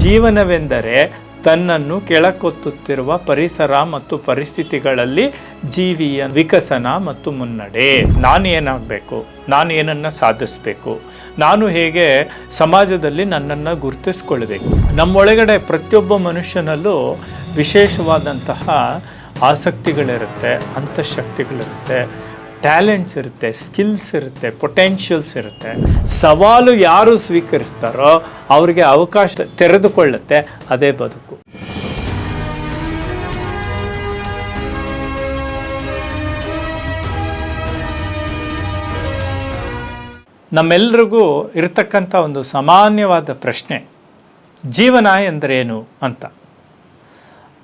ಜೀವನವೆಂದರೆ ತನ್ನನ್ನು ಕೆಳಕೊತ್ತುತ್ತಿರುವ ಪರಿಸರ ಮತ್ತು ಪರಿಸ್ಥಿತಿಗಳಲ್ಲಿ ಜೀವಿಯ ವಿಕಸನ ಮತ್ತು ಮುನ್ನಡೆ. ನಾನು ಏನಾಗಬೇಕು? ನಾನು ಏನನ್ನು ಸಾಧಿಸಬೇಕು? ನಾನು ಹೇಗೆ ಸಮಾಜದಲ್ಲಿ ನನ್ನನ್ನು ಗುರುತಿಸ್ಕೊಳ್ಬೇಕು? ನಮ್ಮೊಳಗಡೆ ಪ್ರತಿಯೊಬ್ಬ ಮನುಷ್ಯನಲ್ಲೂ ವಿಶೇಷವಾದಂತಹ ಆಸಕ್ತಿಗಳಿರುತ್ತೆ, ಅಂತಃಶಕ್ತಿಗಳಿರುತ್ತೆ. ಟ್ಯಾಲೆಂಟ್ಸ್ ಇರುತ್ತೆ ಸ್ಕಿಲ್ಸ್ ಇರುತ್ತೆ ಪೊಟೆನ್ಷಿಯಲ್ಸ್ ಇರುತ್ತೆ. ಸವಾಲು ಯಾರು ಸ್ವೀಕರಿಸ್ತಾರೋ ಅವ್ರಿಗೆ ಅವಕಾಶ ತೆರೆದುಕೊಳ್ಳುತ್ತೆ ಅದೇ ಬದುಕು. ನಮ್ಮೆಲ್ರಿಗೂ ಇರತಕ್ಕಂಥ ಒಂದು ಸಾಮಾನ್ಯವಾದ ಪ್ರಶ್ನೆ, ಜೀವನ ಎಂದರೇನು ಅಂತ.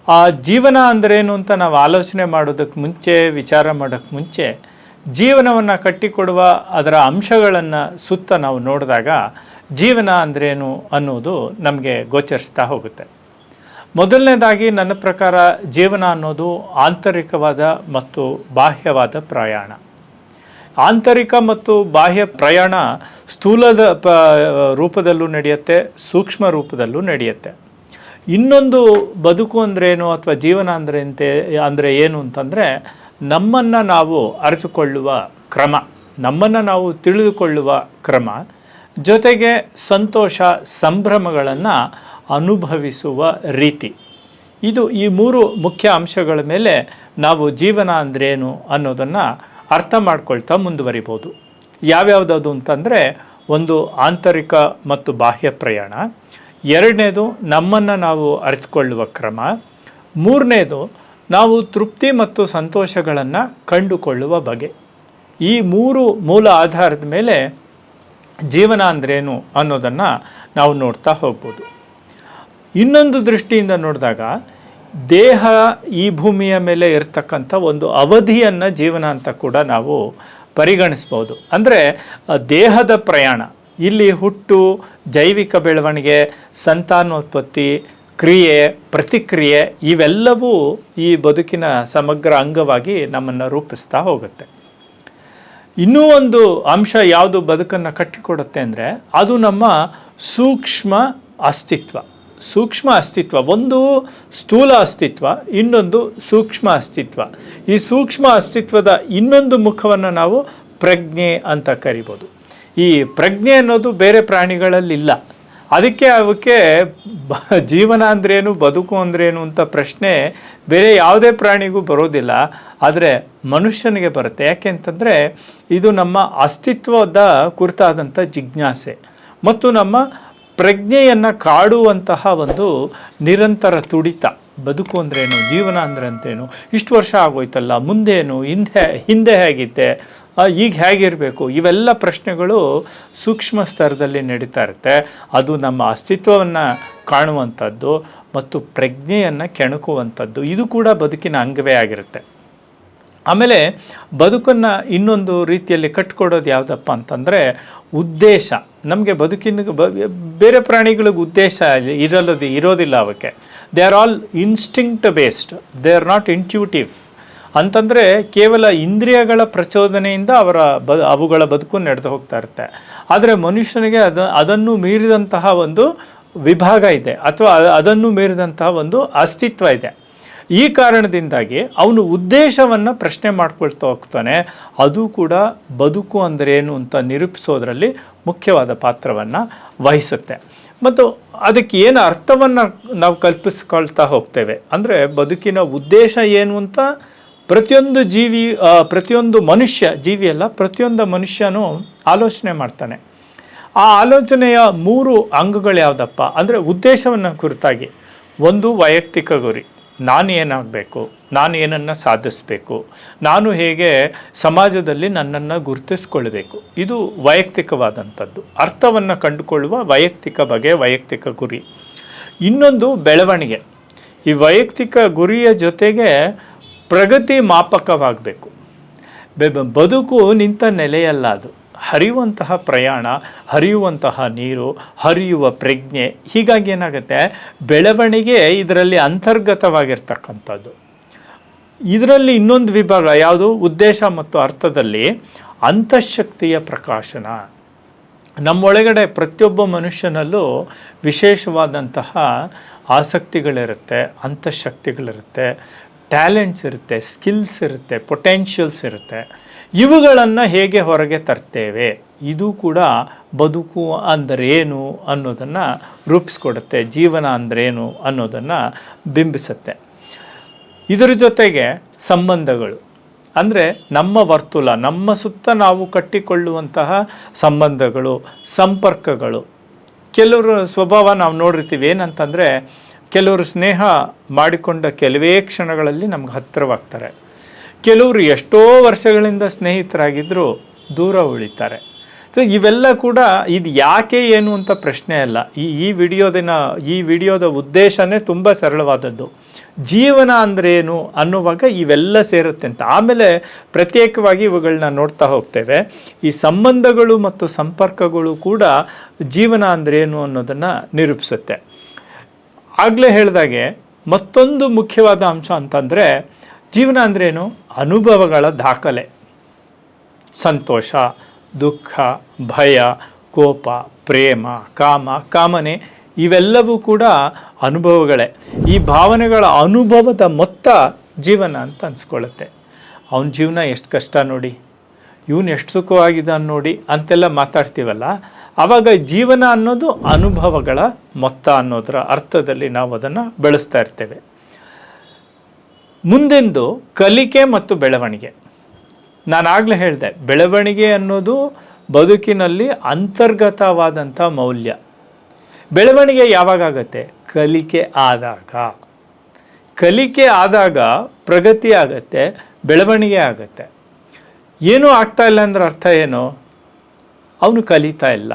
ಆ ಜೀವನ ಅಂದ್ರೇನು ಅಂತ ನಾವು ಆಲೋಚನೆ ಮಾಡೋದಕ್ಕೆ ಮುಂಚೆ, ವಿಚಾರ ಮಾಡೋಕ್ಕೆ ಮುಂಚೆ ಜೀವನವನ್ನು ಕಟ್ಟಿಕೊಡುವ ಅದರ ಅಂಶಗಳನ್ನು ಸುತ್ತ ನಾವು ನೋಡಿದಾಗ ಜೀವನ ಅಂದ್ರೇನು ಅನ್ನೋದು ನಮಗೆ ಗೋಚರಿಸ್ತಾ ಹೋಗುತ್ತೆ. ಮೊದಲನೇದಾಗಿ ನನ್ನ ಪ್ರಕಾರ ಜೀವನ ಅನ್ನೋದು ಆಂತರಿಕವಾದ ಮತ್ತು ಬಾಹ್ಯವಾದ ಪ್ರಯಾಣ. ಆಂತರಿಕ ಮತ್ತು ಬಾಹ್ಯ ಪ್ರಯಾಣ ಸ್ಥೂಲದ ಪ, ರೂಪದಲ್ಲೂ ನಡೆಯುತ್ತೆ, ಸೂಕ್ಷ್ಮ ರೂಪದಲ್ಲೂ ನಡೆಯುತ್ತೆ. ಇನ್ನೊಂದು ಬದುಕು ಅಂದ್ರೇನು ಅಥವಾ ಜೀವನ ಅಂದ್ರೆ ಅಂತೆ ಅಂದರೆ ಏನು ಅಂತಂದರೆ ನಮ್ಮನ್ನು ನಾವು ಅರಿತುಕೊಳ್ಳುವ ಕ್ರಮ, ನಮ್ಮನ್ನು ನಾವು ತಿಳಿದುಕೊಳ್ಳುವ ಕ್ರಮ, ಜೊತೆಗೆ ಸಂತೋಷ ಸಂಭ್ರಮಗಳನ್ನು ಅನುಭವಿಸುವ ರೀತಿ. ಇದು ಈ ಮೂರು ಮುಖ್ಯ ಅಂಶಗಳ ಮೇಲೆ ನಾವು ಜೀವನ ಅಂದ್ರೇನು ಅನ್ನೋದನ್ನು ಅರ್ಥ ಮಾಡ್ಕೊಳ್ತಾ ಮುಂದುವರಿಬೋದು. ಯಾವ್ಯಾವುದದು ಅಂತಂದರೆ ಒಂದು ಆಂತರಿಕ ಮತ್ತು ಬಾಹ್ಯ ಪ್ರಯಾಣ, ಎರಡನೇದು ನಮ್ಮನ್ನು ನಾವು ಅರಿತುಕೊಳ್ಳುವ ಕ್ರಮ, ಮೂರನೇದು ನಾವು ತೃಪ್ತಿ ಮತ್ತು ಸಂತೋಷಗಳನ್ನು ಕಂಡುಕೊಳ್ಳುವ ಬಗೆ. ಈ ಮೂರು ಮೂಲ ಆಧಾರದ ಮೇಲೆ ಜೀವನ ಅಂದ್ರೇನು ಅನ್ನೋದನ್ನು ನಾವು ನೋಡ್ತಾ ಹೋಗ್ಬೋದು. ಇನ್ನೊಂದು ದೃಷ್ಟಿಯಿಂದ ನೋಡಿದಾಗ ದೇಹ ಈ ಭೂಮಿಯ ಮೇಲೆ ಇರತಕ್ಕಂಥ ಒಂದು ಅವಧಿಯನ್ನು ಜೀವನ ಅಂತ ಕೂಡ ನಾವು ಪರಿಗಣಿಸ್ಬೋದು. ಅಂದರೆ ದೇಹದ ಪ್ರಯಾಣ. ಇಲ್ಲಿ ಹುಟ್ಟು, ಜೈವಿಕ ಬೆಳವಣಿಗೆ, ಸಂತಾನೋತ್ಪತ್ತಿ ಕ್ರಿಯೆ, ಪ್ರತಿಕ್ರಿಯೆ ಇವೆಲ್ಲವೂ ಈ ಬದುಕಿನ ಸಮಗ್ರ ಅಂಗವಾಗಿ ನಮ್ಮನ್ನು ರೂಪಿಸ್ತಾ ಹೋಗುತ್ತೆ. ಇನ್ನೂ ಒಂದು ಅಂಶ ಯಾವುದು ಬದುಕನ್ನು ಕಟ್ಟಿಕೊಡುತ್ತೆ ಅಂದರೆ ಅದು ನಮ್ಮ ಸೂಕ್ಷ್ಮ ಅಸ್ತಿತ್ವ. ಸೂಕ್ಷ್ಮ ಅಸ್ತಿತ್ವ, ಒಂದು ಸ್ಥೂಲ ಅಸ್ತಿತ್ವ, ಇನ್ನೊಂದು ಸೂಕ್ಷ್ಮ ಅಸ್ತಿತ್ವ. ಈ ಸೂಕ್ಷ್ಮ ಅಸ್ತಿತ್ವದ ಇನ್ನೊಂದು ಮುಖವನ್ನು ನಾವು ಪ್ರಜ್ಞೆ ಅಂತ ಕರಿಬೋದು. ಈ ಪ್ರಜ್ಞೆ ಅನ್ನೋದು ಬೇರೆ ಪ್ರಾಣಿಗಳಲ್ಲಿಲ್ಲ. ಅದಕ್ಕೆ ಅವಕ್ಕೆ ಬ ಜೀವನ ಅಂದ್ರೇನು ಬದುಕು ಅಂದ್ರೇನು ಅಂತ ಪ್ರಶ್ನೆ ಬೇರೆ ಯಾವುದೇ ಪ್ರಾಣಿಗೂ ಬರೋದಿಲ್ಲ. ಆದರೆ ಮನುಷ್ಯನಿಗೆ ಬರುತ್ತೆ. ಯಾಕೆ ಅಂತಂದರೆ ಇದು ನಮ್ಮ ಅಸ್ತಿತ್ವದ ಕುರಿತಾದಂಥ ಜಿಜ್ಞಾಸೆ. ಮತ್ತು ನಮ್ಮ ಪ್ರಜ್ಞೆಯನ್ನು ಕಾಡುವಂತಹ ಒಂದು ನಿರಂತರ ತುಡಿತ. ಬದುಕು ಅಂದ್ರೇನು ಜೀವನ ಅಂದ್ರೆ ಅಂತೇನು ಇಷ್ಟು ವರ್ಷ ಆಗೋಯ್ತಲ್ಲ ಮುಂದೇನು ಹಿಂದೆ ಹಿಂದೆ ಆ, ಈಗ ಹೇಗಿರಬೇಕು? ಇವೆಲ್ಲ ಪ್ರಶ್ನೆಗಳು ಸೂಕ್ಷ್ಮ ಸ್ತರದಲ್ಲಿ ನಡೀತಾ ಇರುತ್ತೆ. ಅದು ನಮ್ಮ ಅಸ್ತಿತ್ವವನ್ನು ಕಾಣುವಂಥದ್ದು ಮತ್ತು ಪ್ರಜ್ಞೆಯನ್ನು ಕೆಣಕುವಂಥದ್ದು. ಇದು ಕೂಡ ಬದುಕಿನ ಅಂಗವೇ ಆಗಿರುತ್ತೆ. ಆಮೇಲೆ ಬದುಕನ್ನು ಇನ್ನೊಂದು ರೀತಿಯಲ್ಲಿ ಕಟ್ಕೊಡೋದು ಯಾವುದಪ್ಪ ಅಂತಂದರೆ ಉದ್ದೇಶ. ನಮಗೆ ಬದುಕಿನ ಬೇರೆ ಪ್ರಾಣಿಗಳಿಗೆ ಉದ್ದೇಶ ಇರಲ್ಲದೆ ಇರೋದಿಲ್ಲ ಅವಕ್ಕೆ. They are all instinct based they are not intuitive ಅಂತಂದರೆ ಕೇವಲ ಇಂದ್ರಿಯಗಳ ಪ್ರಚೋದನೆಯಿಂದ ಅವರ ಬ, ಅವುಗಳ ಬದುಕು ನಡೆದು ಹೋಗ್ತಾ ಇರುತ್ತೆ. ಆದರೆ ಮನುಷ್ಯನಿಗೆ ಅದ, ಅದನ್ನು ಮೀರಿದಂತಹ ಒಂದು ವಿಭಾಗ ಇದೆ, ಅಥವಾ ಅದನ್ನು ಮೀರಿದಂತಹ ಒಂದು ಅಸ್ತಿತ್ವ ಇದೆ. ಈ ಕಾರಣದಿಂದಾಗಿ ಅವನು ಉದ್ದೇಶವನ್ನು ಪ್ರಶ್ನೆ ಮಾಡ್ಕೊಳ್ತಾ ಹೋಗ್ತಾನೆ, ಅದು ಕೂಡ ಬದುಕು ಅಂದರೇನು ಅಂತ ನಿರೂಪಿಸೋದರಲ್ಲಿ ಮುಖ್ಯವಾದ ಪಾತ್ರವನ್ನು ವಹಿಸುತ್ತೆ. ಮತ್ತು ಅದಕ್ಕೆ ಏನು ಅರ್ಥವನ್ನು ನಾವು ಕಲ್ಪಿಸ್ಕೊಳ್ತಾ ಹೋಗ್ತೇವೆ? ಅಂದರೆ ಬದುಕಿನ ಉದ್ದೇಶ ಏನು ಅಂತ ಪ್ರತಿಯೊಂದು ಜೀವಿ ಪ್ರತಿಯೊಂದು ಮನುಷ್ಯ ಜೀವಿಯಲ್ಲ ಪ್ರತಿಯೊಂದು ಮನುಷ್ಯನೂ ಆಲೋಚನೆ ಮಾಡ್ತಾನೆ. ಆ ಆಲೋಚನೆಯ ಮೂರು ಅಂಗಗಳು ಯಾವುದಪ್ಪ? ಅಂದರೆ ಉದ್ದೇಶವನ್ನು ಕುರಿತಾಗಿ. ಒಂದು ವೈಯಕ್ತಿಕ ಗುರಿ. ನಾನು ಏನಾಗಬೇಕು? ನಾನು ಏನನ್ನು ಸಾಧಿಸಬೇಕು? ನಾನು ಹೇಗೆ ಸಮಾಜದಲ್ಲಿ ನನ್ನನ್ನು ಗುರುತಿಸ್ಕೊಳ್ಬೇಕು? ಇದು ವೈಯಕ್ತಿಕವಾದಂಥದ್ದು. ಅರ್ಥವನ್ನು ಕಂಡುಕೊಳ್ಳುವ ವೈಯಕ್ತಿಕ ಬಗೆ, ವೈಯಕ್ತಿಕ ಗುರಿ. ಇನ್ನೊಂದು ಬೆಳವಣಿಗೆ. ಈ ವೈಯಕ್ತಿಕ ಗುರಿಯ ಜೊತೆಗೆ ಪ್ರಗತಿ ಮಾಪಕವಾಗಬೇಕು. ಬದುಕು ನಿಂತ ನೆಲೆಯಲ್ಲ ಅದು. ಹರಿಯುವಂತಹ ಪ್ರಯಾಣ, ಹರಿಯುವಂತಹ ನೀರು, ಹರಿಯುವ ಪ್ರಜ್ಞೆ, ಹೀಗಾಗಿ ಏನಾಗುತ್ತೆ? ಬೆಳವಣಿಗೆ ಇದರಲ್ಲಿ ಅಂತರ್ಗತವಾಗಿರ್ತಕ್ಕಂಥದ್ದು. ಇದರಲ್ಲಿ ಇನ್ನೊಂದು ವಿಭಾಗ ಯಾವುದು? ಉದ್ದೇಶ ಮತ್ತು ಅರ್ಥದಲ್ಲಿ ಅಂತಃಶಕ್ತಿಯ ಪ್ರಕಾಶನ. ನಮ್ಮೊಳಗಡೆ ಪ್ರತಿಯೊಬ್ಬ ಮನುಷ್ಯನಲ್ಲೂ ವಿಶೇಷವಾದಂತಹ ಆಸಕ್ತಿಗಳಿರುತ್ತೆ, ಅಂತಃಶಕ್ತಿಗಳಿರುತ್ತೆ. ಟ್ಯಾಲೆಂಟ್ಸ್ ಇರುತ್ತೆ ಸ್ಕಿಲ್ಸ್ ಇರುತ್ತೆ ಪೊಟೆನ್ಷಿಯಲ್ಸ್ ಇರುತ್ತೆ. ಇವುಗಳನ್ನು ಹೇಗೆ ಹೊರಗೆ ತರ್ತೇವೆ? ಇದು ಕೂಡ ಬದುಕು ಅಂದರೇನು ಅನ್ನೋದನ್ನು ರೂಪಿಸ್ಕೊಡುತ್ತೆ, ಜೀವನ ಅಂದ್ರೇನು ಅನ್ನೋದನ್ನು ಬಿಂಬಿಸುತ್ತೆ. ಇದರ ಜೊತೆಗೆ ಸಂಬಂಧಗಳು. ಅಂದರೆ ನಮ್ಮ ವರ್ತುಲ, ನಮ್ಮ ಸುತ್ತ ನಾವು ಕಟ್ಟಿಕೊಳ್ಳುವಂತಹ ಸಂಬಂಧಗಳು, ಸಂಪರ್ಕಗಳು. ಕೆಲವರು ಸ್ವಭಾವ ನಾವು ನೋಡಿರ್ತೀವಿ. ಏನಂತಂದರೆ ಕೆಲವರು ಸ್ನೇಹ ಮಾಡಿಕೊಂಡ ಕೆಲವೇ ಕ್ಷಣಗಳಲ್ಲಿ ನಮ್ಗೆ ಹತ್ತಿರವಾಗ್ತಾರೆ. ಕೆಲವರು ಎಷ್ಟೋ ವರ್ಷಗಳಿಂದ ಸ್ನೇಹಿತರಾಗಿದ್ದರೂ ದೂರ ಉಳಿತಾರೆ. ಸೊ ಇವೆಲ್ಲ ಕೂಡ ಇದು ಯಾಕೆ ಏನು ಅಂತ ಪ್ರಶ್ನೆ ಅಲ್ಲ. ಈ ಈ ವಿಡಿಯೋದಿನ, ಈ ವಿಡಿಯೋದ ಉದ್ದೇಶನೇ ತುಂಬ ಸರಳವಾದದ್ದು. ಜೀವನ ಅಂದ್ರೇನು ಅನ್ನುವಾಗ ಇವೆಲ್ಲ ಸೇರುತ್ತೆ ಅಂತ. ಆಮೇಲೆ ಪ್ರತ್ಯೇಕವಾಗಿ ಇವುಗಳನ್ನ ನೋಡ್ತಾ ಹೋಗ್ತೇವೆ. ಈ ಸಂಬಂಧಗಳು ಮತ್ತು ಸಂಪರ್ಕಗಳು ಕೂಡ ಜೀವನ ಅಂದ್ರೇನು ಅನ್ನೋದನ್ನು ನಿರೂಪಿಸುತ್ತೆ. ಆಗಲೇ ಹೇಳಿದಾಗೆ ಮತ್ತೊಂದು ಮುಖ್ಯವಾದ ಅಂಶ ಅಂತಂದರೆ ಜೀವನ ಅಂದ್ರೇನು ಅನುಭವಗಳ ದಾಖಲೆ. ಸಂತೋಷ, ದುಃಖ, ಭಯ, ಕೋಪ, ಪ್ರೇಮ, ಕಾಮ, ಕಾಮನೆ ಇವೆಲ್ಲವೂ ಕೂಡ ಅನುಭವಗಳೇ. ಈ ಭಾವನೆಗಳ ಅನುಭವದ ಮೊತ್ತ ಜೀವನ ಅಂತ ಅನಿಸ್ಕೊಳ್ಳುತ್ತೆ. ಅವನ ಜೀವನ ಎಷ್ಟು ಕಷ್ಟ ನೋಡಿ, ಇವನು ಎಷ್ಟು ಸುಖವಾಗಿದ್ದಾನೆ ನೋಡಿ ಅಂತೆಲ್ಲ ಮಾತಾಡ್ತೀವಲ್ಲ ಆವಾಗ ಜೀವನ ಅನ್ನೋದು ಅನುಭವಗಳ ಮೊತ್ತ ಅನ್ನೋದರ ಅರ್ಥದಲ್ಲಿ ನಾವು ಅದನ್ನು ಬೆಳೆಸ್ತಾ ಇರ್ತೇವೆ. ಮುಂದೆಂದು ಕಲಿಕೆ ಮತ್ತು ಬೆಳವಣಿಗೆ. ನಾನು ಆಗಲೇ ಹೇಳಿದೆ, ಬೆಳವಣಿಗೆ ಅನ್ನೋದು ಬದುಕಿನಲ್ಲಿ ಅಂತರ್ಗತವಾದಂಥ ಮೌಲ್ಯ. ಬೆಳವಣಿಗೆ ಯಾವಾಗ ಆಗತ್ತೆ? ಕಲಿಕೆ ಆದಾಗ. ಕಲಿಕೆ ಆದಾಗ ಪ್ರಗತಿ ಆಗತ್ತೆ, ಬೆಳವಣಿಗೆ ಆಗತ್ತೆ. ಏನೂ ಆಗ್ತಾ ಇಲ್ಲ ಅಂದ್ರೆ ಅರ್ಥ ಏನು? ಅವನು ಕಲಿತಾ ಇಲ್ಲ,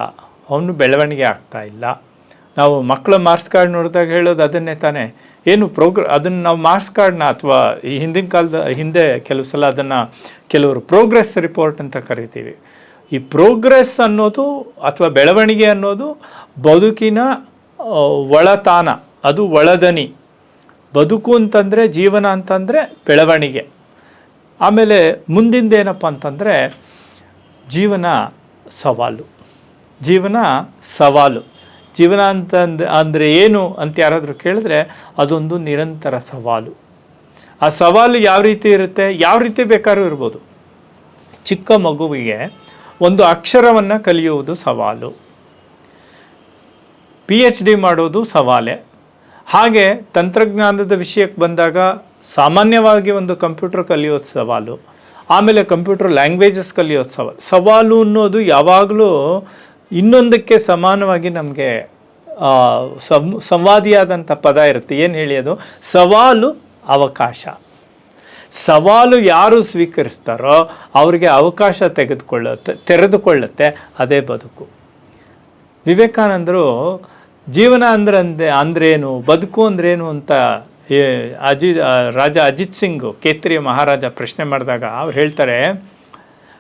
ಅವನು ಬೆಳವಣಿಗೆ ಆಗ್ತಾ ಇಲ್ಲ. ನಾವು ಮಕ್ಕಳ ಮಾರ್ಕ್ಸ್ ಕಾರ್ಡ್ ನೋಡಿದಾಗ ಹೇಳೋದು ಅದನ್ನೇ ತಾನೇ. ಏನು ಪ್ರೋಗ್ರ, ಅದನ್ನು ನಾವು ಮಾರ್ಕ್ಸ್ ಕಾರ್ಡ್ನ ಅಥವಾ ಈ ಹಿಂದಿನ ಕಾಲದ, ಹಿಂದೆ ಕೆಲವು ಸಲ ಅದನ್ನು ಕೆಲವರು ಪ್ರೋಗ್ರೆಸ್ ರಿಪೋರ್ಟ್ ಅಂತ ಕರಿತೀವಿ. ಈ ಪ್ರೋಗ್ರೆಸ್ ಅನ್ನೋದು ಅಥವಾ ಬೆಳವಣಿಗೆ ಅನ್ನೋದು ಬದುಕಿನ ಒಳತಾನ. ಅದು ಒಳದನಿ. ಬದುಕು ಅಂತಂದರೆ ಜೀವನ ಅಂತಂದರೆ ಬೆಳವಣಿಗೆ. ಆಮೇಲೆ ಮುಂದಿಂದೇನಪ್ಪ ಅಂತಂದರೆ ಜೀವನ ಸವಾಲು. ಜೀವನ ಸವಾಲು. ಜೀವನ ಅಂತ ಅಂದರೆ ಏನು ಅಂತ ಯಾರಾದರೂ ಕೇಳಿದ್ರೆ ಅದೊಂದು ನಿರಂತರ ಸವಾಲು. ಆ ಸವಾಲು ಯಾವ ರೀತಿ ಇರುತ್ತೆ? ಯಾವ ರೀತಿ ಬೇಕಾದ್ರೂ ಇರ್ಬೋದು. ಚಿಕ್ಕ ಮಗುವಿಗೆ ಒಂದು ಅಕ್ಷರವನ್ನು ಕಲಿಯುವುದು ಸವಾಲು. ಪಿ ಎಚ್ ಡಿ ಮಾಡೋದು ಸವಾಲೆ. ಹಾಗೆ ತಂತ್ರಜ್ಞಾನದ ವಿಷಯಕ್ಕೆ ಬಂದಾಗ ಸಾಮಾನ್ಯವಾಗಿ ಒಂದು ಕಂಪ್ಯೂಟರ್ ಕಲಿಯೋದು ಸವಾಲು. ಆಮೇಲೆ ಕಂಪ್ಯೂಟರ್ ಲ್ಯಾಂಗ್ವೇಜಸ್ ಕಲಿಯೋ ಸವಾಲು ಸವಾಲು ಅನ್ನೋದು ಯಾವಾಗಲೂ ಇನ್ನೊಂದಕ್ಕೆ ಸಮಾನವಾಗಿ ನಮಗೆ ಸಂ, ಸಂವಾದಿಯಾದಂಥ ಪದ ಇರುತ್ತೆ. ಏನು ಹೇಳಿ ಅದು? ಸವಾಲು ಅವಕಾಶ. ಸವಾಲು ಯಾರು ಸ್ವೀಕರಿಸ್ತಾರೋ ಅವರಿಗೆ ಅವಕಾಶ ತೆಗೆದುಕೊಳ್ಳುತ್ತೆ, ತೆರೆದುಕೊಳ್ಳುತ್ತೆ ಅದೇ ಬದುಕು. ವಿವೇಕಾನಂದರು ಜೀವನ ಅಂದ್ರೆ ಅಂದೆ ಅಂದ್ರೇನು, ಬದುಕು ಅಂದ್ರೇನು ಅಂತ ಅಜಿ ರಾಜ ಅಜಿತ್ ಸಿಂಗ್, ಕೇತ್ರಿಯ ಮಹಾರಾಜ ಪ್ರಶ್ನೆ ಮಾಡಿದಾಗ ಅವ್ರು ಹೇಳ್ತಾರೆ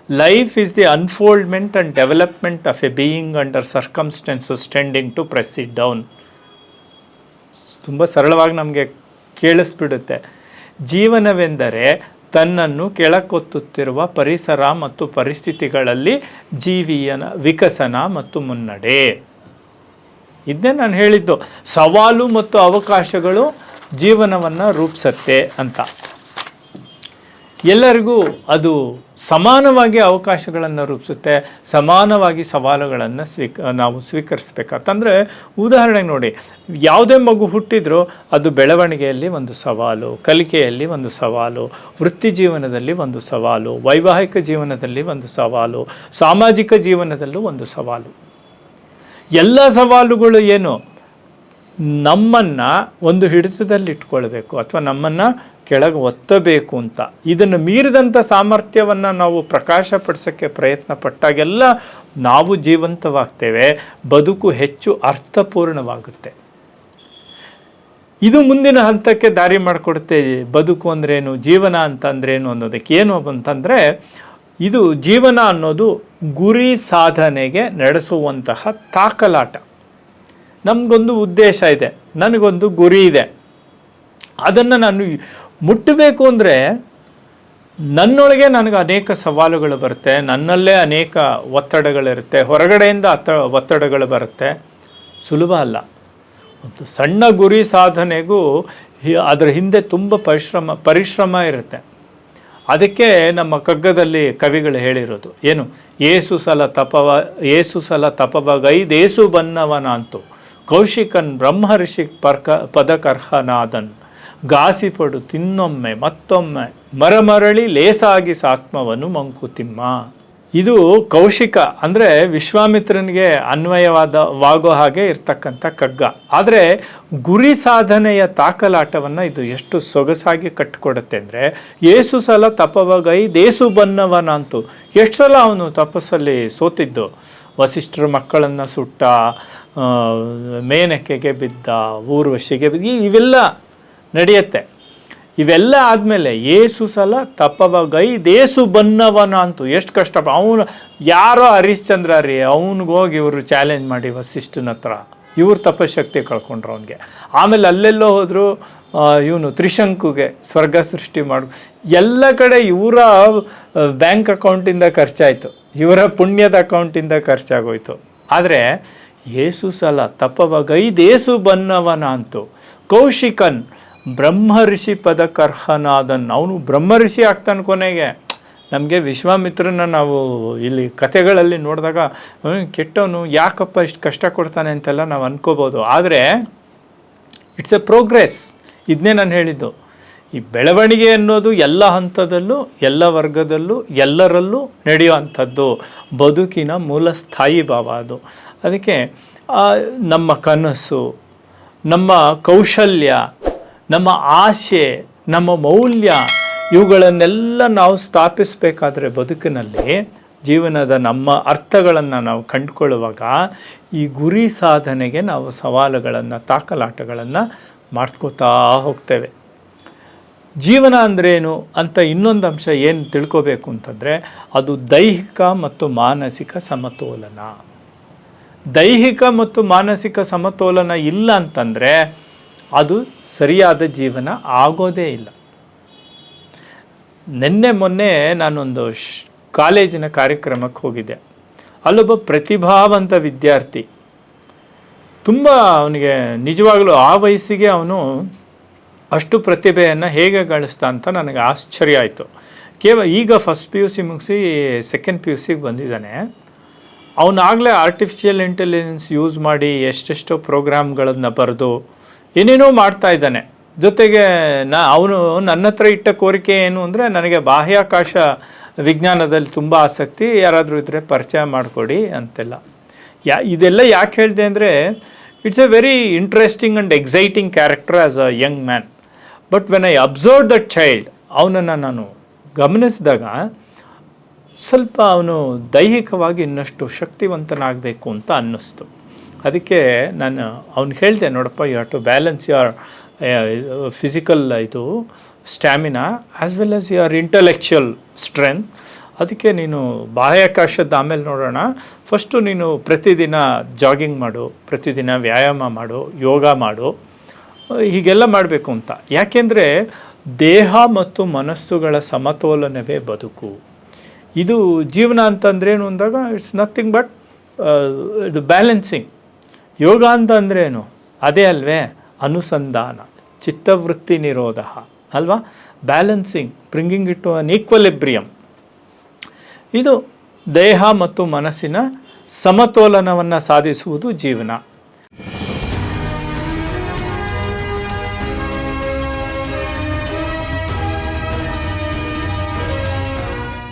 life is the unfoldment and development of a being under circumstances tending to press it down ತುಂಬ ಸರಳವಾಗಿ ನಮಗೆ ಕೇಳಿಸ್ಬಿಡುತ್ತೆ. ಜೀವನವೆಂದರೆ ತನ್ನನ್ನು ಕೆಳಕೊತ್ತುತ್ತಿರುವ ಪರಿಸರ ಮತ್ತು ಪರಿಸ್ಥಿತಿಗಳಲ್ಲಿ ಜೀವಿಯನ ವಿಕಸನ ಮತ್ತು ಮುನ್ನಡೆ. ಇದನ್ನೇ ನಾನು ಹೇಳಿದ್ದು. ಸವಾಲು ಮತ್ತು ಅವಕಾಶಗಳು ಜೀವನವನ್ನು ರೂಪಿಸತ್ತೆ ಅಂತ. ಎಲ್ಲರಿಗೂ ಅದು ಸಮಾನವಾಗಿ ಅವಕಾಶಗಳನ್ನು ರೂಪಿಸುತ್ತೆ, ಸಮಾನವಾಗಿ ಸವಾಲುಗಳನ್ನು ಸ್ವೀಕ, ನಾವು ಸ್ವೀಕರಿಸ್ಬೇಕಂತಂದರೆ ಉದಾಹರಣೆಗೆ ನೋಡಿ, ಯಾವುದೇ ಮಗು ಹುಟ್ಟಿದರೂ ಅದು ಬೆಳವಣಿಗೆಯಲ್ಲಿ ಒಂದು ಸವಾಲು, ಕಲಿಕೆಯಲ್ಲಿ ಒಂದು ಸವಾಲು, ವೃತ್ತಿ ಜೀವನದಲ್ಲಿ ಒಂದು ಸವಾಲು, ವೈವಾಹಿಕ ಜೀವನದಲ್ಲಿ ಒಂದು ಸವಾಲು, ಸಾಮಾಜಿಕ ಜೀವನದಲ್ಲೂ ಒಂದು ಸವಾಲು. ಎಲ್ಲ ಸವಾಲುಗಳು ಏನು? ನಮ್ಮನ್ನು ಒಂದು ಹಿಡಿತದಲ್ಲಿಟ್ಕೊಳ್ಬೇಕು ಅಥವಾ ನಮ್ಮನ್ನು ಕೆಳಗೆ ಒತ್ತಬೇಕು ಅಂತ. ಇದನ್ನು ಮೀರಿದಂಥ ಸಾಮರ್ಥ್ಯವನ್ನು ನಾವು ಪ್ರಕಾಶಪಡಿಸೋಕ್ಕೆ ಪ್ರಯತ್ನ ಪಟ್ಟಾಗೆಲ್ಲ ನಾವು ಜೀವಂತವಾಗ್ತೇವೆ, ಬದುಕು ಹೆಚ್ಚು ಅರ್ಥಪೂರ್ಣವಾಗುತ್ತೆ. ಇದು ಮುಂದಿನ ಹಂತಕ್ಕೆ ದಾರಿ ಮಾಡಿಕೊಡುತ್ತೆ. ಬದುಕು ಅಂದ್ರೇನು, ಜೀವನ ಅಂತಂದ್ರೇನು ಅನ್ನೋದಕ್ಕೆ ಏನು ಅಂತಂದರೆ, ಇದು ಜೀವನ ಅನ್ನೋದು ಗುರಿ ಸಾಧನೆಗೆ ನಡೆಸುವಂತಹ ತಾಕಲಾಟ. ನಮಗೊಂದು ಉದ್ದೇಶ ಇದೆ, ನನಗೊಂದು ಗುರಿ ಇದೆ. ಅದನ್ನು ನಾನು ಮುಟ್ಟಬೇಕು ಅಂದರೆ ನನ್ನೊಳಗೆ ನನಗೆ ಅನೇಕ ಸವಾಲುಗಳು ಬರುತ್ತೆ, ನನ್ನಲ್ಲೇ ಅನೇಕ ಒತ್ತಡಗಳಿರುತ್ತೆ, ಹೊರಗಡೆಯಿಂದ ಅತ್ತ ಒತ್ತಡಗಳು ಬರುತ್ತೆ. ಸುಲಭ ಅಲ್ಲ. ಒಂದು ಸಣ್ಣ ಗುರಿ ಸಾಧನೆಗೂ ಅದರ ಹಿಂದೆ ತುಂಬ ಪರಿಶ್ರಮ ಪರಿಶ್ರಮ ಇರುತ್ತೆ. ಅದಕ್ಕೆ ನಮ್ಮ ಕಗ್ಗದಲ್ಲಿ ಕವಿಗಳು ಹೇಳಿರೋದು, ಏನು? ಏಸು ಸಲ ತಪವ ಏಸು ಸಲ ಬನ್ನವನ ಬನ್ನವನಾಂತು. ಕೌಶಿಕನ್ ಬ್ರಹ್ಮರ್ಷಿ ಪರ್ಕ ಪದಕರ್ಹನಾದನ್. ಗಾಸಿಪಡು ತಿನ್ನೊಮ್ಮೆ ಮತ್ತೊಮ್ಮೆ ಮರಮರಳಿ ಲೇಸಾಗಿ ಸಾತ್ಮವನು ಮಂಕುತಿಮ್ಮ. ಇದು ಕೌಶಿಕ ಅಂದರೆ ವಿಶ್ವಾಮಿತ್ರನಿಗೆ ಅನ್ವಯವಾದ ವಾಗೋ ಹಾಗೆ ಇರ್ತಕ್ಕಂಥ ಕಗ್ಗ ಆದರೆ ಗುರಿ ಸಾಧನೆಯ ತಾಕಲಾಟವನ್ನು ಇದು ಎಷ್ಟು ಸೊಗಸಾಗಿ ಕಟ್ಟಿಕೊಡುತ್ತೆ ಅಂದರೆ ಏಸು ಸಲ ತಪವಗೈ ದೇಸು ಬನ್ನವನಂತು. ಎಷ್ಟು ಸಲ ಅವನು ತಪಸ್ಸಲ್ಲಿ ಸೋತಿದ್ದು? ವಸಿಷ್ಠರ ಮಕ್ಕಳನ್ನು ಸುಟ್ಟ ಮೇನಕ್ಕೆಗೆ ಬಿದ್ದ, ಊರ್ವಶಿಗೆ ಬಿದ್ದ ಇವೆಲ್ಲ ನಡೆಯುತ್ತೆ. ಇವೆಲ್ಲ ಆದಮೇಲೆ ಏಸು ಸಲ ದೇಸು ಬನ್ನವನ ಅಂತು ಎಷ್ಟು ಕಷ್ಟ, ಅವನು ಯಾರೋ ಹರಿಶ್ಚಂದ್ರ ರೀ ಅವನಿಗೋಗಿ ಇವರು ಚಾಲೆಂಜ್ ಮಾಡಿ ವಸಿಷ್ಠನ ಹತ್ರ. ಇವ್ರ ತಪಶಕ್ತಿ ಕಳ್ಕೊಂಡ್ರು ಅವನಿಗೆ. ಆಮೇಲೆ ಅಲ್ಲೆಲ್ಲೋ ಹೋದರು ಇವನು ತ್ರಿಶಂಕುಗೆ ಸ್ವರ್ಗ ಸೃಷ್ಟಿ ಮಾಡು. ಎಲ್ಲ ಕಡೆ ಇವರ ಬ್ಯಾಂಕ್ ಅಕೌಂಟಿಂದ ಖರ್ಚಾಯಿತು. ಇವರ ಪುಣ್ಯದ ಅಕೌಂಟಿಂದ ಖರ್ಚಾಗೋಯ್ತು. ಆದರೆ ಏಸು ಸಲ ತಪವಗೈದೇಸು ಬನ್ನವನ ಅಂತು ಕೌಶಿಕನ್ ಬ್ರಹ್ಮಋಷಿ ಪದಕರ್ಹನಾದನ್. ಅವನು ಬ್ರಹ್ಮ ಋಷಿ ಆಗ್ತಾನೆ ಕೊನೆಗೆ. ನಮಗೆ ವಿಶ್ವಾಮಿತ್ರನ ನಾವು ಇಲ್ಲಿ ಕಥೆಗಳಲ್ಲಿ ನೋಡಿದಾಗ ಕೆಟ್ಟವನು ಯಾಕಪ್ಪ ಇಷ್ಟು ಕಷ್ಟ ಕೊಡ್ತಾನೆ ಅಂತೆಲ್ಲ ನಾವು ಅಂದ್ಕೋಬೋದು ಆದರೆ ಇಟ್ಸ್ ಎ ಪ್ರೋಗ್ರೆಸ್ ಇದನ್ನೇ ನಾನು ಹೇಳಿದ್ದು. ಈ ಬೆಳವಣಿಗೆ ಅನ್ನೋದು ಎಲ್ಲ ಹಂತದಲ್ಲೂ, ಎಲ್ಲ ವರ್ಗದಲ್ಲೂ, ಎಲ್ಲರಲ್ಲೂ ನಡೆಯುವಂಥದ್ದು ಬದುಕಿನ ಮೂಲ ಸ್ಥಾಯಿ ಭಾವ ಅದು. ಅದಕ್ಕೆ ನಮ್ಮ ಕನಸು, ನಮ್ಮ ಕೌಶಲ್ಯ, ನಮ್ಮ ಆಸೆ, ನಮ್ಮ ಮೌಲ್ಯ, ಇವುಗಳನ್ನೆಲ್ಲ ನಾವು ಸ್ಥಾಪಿಸಬೇಕಾದ್ರೆ ಬದುಕಿನಲ್ಲಿ ಜೀವನದ ನಮ್ಮ ಅರ್ಥಗಳನ್ನು ನಾವು ಕಂಡುಕೊಳ್ಳುವಾಗ ಈ ಗುರಿ ಸಾಧನೆಗೆ ನಾವು ಸವಾಲುಗಳನ್ನು, ತಾಕಲಾಟಗಳನ್ನು ಮಾಡ್ಕೋತಾ ಹೋಗ್ತೇವೆ. ಜೀವನ ಅಂದ್ರೇನು ಅಂತ ಇನ್ನೊಂದು ಅಂಶ ಏನು ತಿಳ್ಕೋಬೇಕು ಅಂತಂದರೆ ಅದು ದೈಹಿಕ ಮತ್ತು ಮಾನಸಿಕ ಸಮತೋಲನ. ದೈಹಿಕ ಮತ್ತು ಮಾನಸಿಕ ಸಮತೋಲನ ಇಲ್ಲ ಅಂತಂದರೆ ಅದು ಸರಿಯಾದ ಜೀವನ ಆಗೋದೇ ಇಲ್ಲ. ನಿನ್ನೆ ಮೊನ್ನೆ ನಾನೊಂದು ಕಾಲೇಜಿನ ಕಾರ್ಯಕ್ರಮಕ್ಕೆ ಹೋಗಿದ್ದೆ. ಅಲ್ಲೊಬ್ಬ ಪ್ರತಿಭಾವಂತ ವಿದ್ಯಾರ್ಥಿ. ತುಂಬ ಅವನಿಗೆ ನಿಜವಾಗಲೂ ಆ ವಯಸ್ಸಿಗೆ ಅವನು ಅಷ್ಟು ಪ್ರತಿಭೆಯನ್ನು ಹೇಗೆ ಗಳಿಸ್ತಾ ಅಂತ ನನಗೆ ಆಶ್ಚರ್ಯ ಆಯಿತು. ಕೇವಲ ಈಗ ಫಸ್ಟ್ ಪಿ ಯು ಸಿ ಮುಗಿಸಿ ಸೆಕೆಂಡ್ ಪಿ ಯು ಸಿಗೆ ಬಂದಿದ್ದಾನೆ. ಅವನಾಗಲೇ ಆರ್ಟಿಫಿಷಿಯಲ್ ಇಂಟೆಲಿಜೆನ್ಸ್ ಯೂಸ್ ಮಾಡಿ ಎಷ್ಟೆಷ್ಟೋ ಪ್ರೋಗ್ರಾಮ್ಗಳನ್ನು ಬರೆದು ಏನೇನೋ ಮಾಡ್ತಾ ಇದ್ದಾನೆ. ಜೊತೆಗೆ ನಾ, ಅವನು ನನ್ನ ಹತ್ರ ಇಟ್ಟ ಕೋರಿಕೆ ಏನು ಅಂದರೆ ನನಗೆ ಬಾಹ್ಯಾಕಾಶ ವಿಜ್ಞಾನದಲ್ಲಿ ತುಂಬ ಆಸಕ್ತಿ, ಯಾರಾದರೂ ಇದ್ದರೆ ಪರಿಚಯ ಮಾಡಿಕೊಡಿ ಅಂತೆಲ್ಲ. ಯಾ, ಇದೆಲ್ಲ ಯಾಕೆ ಹೇಳಿದೆ ಅಂದರೆ it's a very interesting and exciting character as a young man but when I observe that child ಅವನನ್ನು ನಾನು ಗಮನಿಸಿದಾಗ ಸ್ವಲ್ಪ ಅವನು ದೈಹಿಕವಾಗಿ ಇನ್ನಷ್ಟು ಶಕ್ತಿವಂತನಾಗಬೇಕು ಅಂತ ಅನ್ನಿಸ್ತು. ಅದಕ್ಕೆ ನಾನು ಅವ್ನು ಹೇಳಿದೆ, ನೋಡಪ್ಪ you have to balance your physical ಇದು stamina as well as your intellectual strength ಅದಕ್ಕೆ ನೀನು ಬಾಹ್ಯಾಕಾಶದ ಆಮೇಲೆ ನೋಡೋಣ. ಫಸ್ಟು ನೀನು ಪ್ರತಿದಿನ ಜಾಗಿಂಗ್ ಮಾಡು, ಪ್ರತಿದಿನ ವ್ಯಾಯಾಮ ಮಾಡು, ಯೋಗ ಮಾಡು. ಹೀಗೆಲ್ಲ ಮಾಡಬೇಕು ಅಂತ. ಯಾಕೆಂದರೆ ದೇಹ ಮತ್ತು ಮನಸ್ಸುಗಳ ಸಮತೋಲನವೇ ಬದುಕು. ಇದು ಜೀವನ ಅಂತಂದ್ರೇನು ಅಂದಾಗ ಇಟ್ಸ್ ನಥಿಂಗ್ ಬಟ್ ಇದು ಬ್ಯಾಲೆನ್ಸಿಂಗ್ ಯೋಗ ಅಂತ ಅಂದ್ರೇನು ಅದೇ ಅಲ್ವೇ? ಅನುಸಂಧಾನ, ಚಿತ್ತವೃತ್ತಿ ನಿರೋಧ ಅಲ್ವಾ? Balancing bringing it to an equilibrium ಇದು ದೇಹ ಮತ್ತು ಮನಸ್ಸಿನ ಸಮತೋಲನವನ್ನು ಸಾಧಿಸುವುದು ಜೀವನ.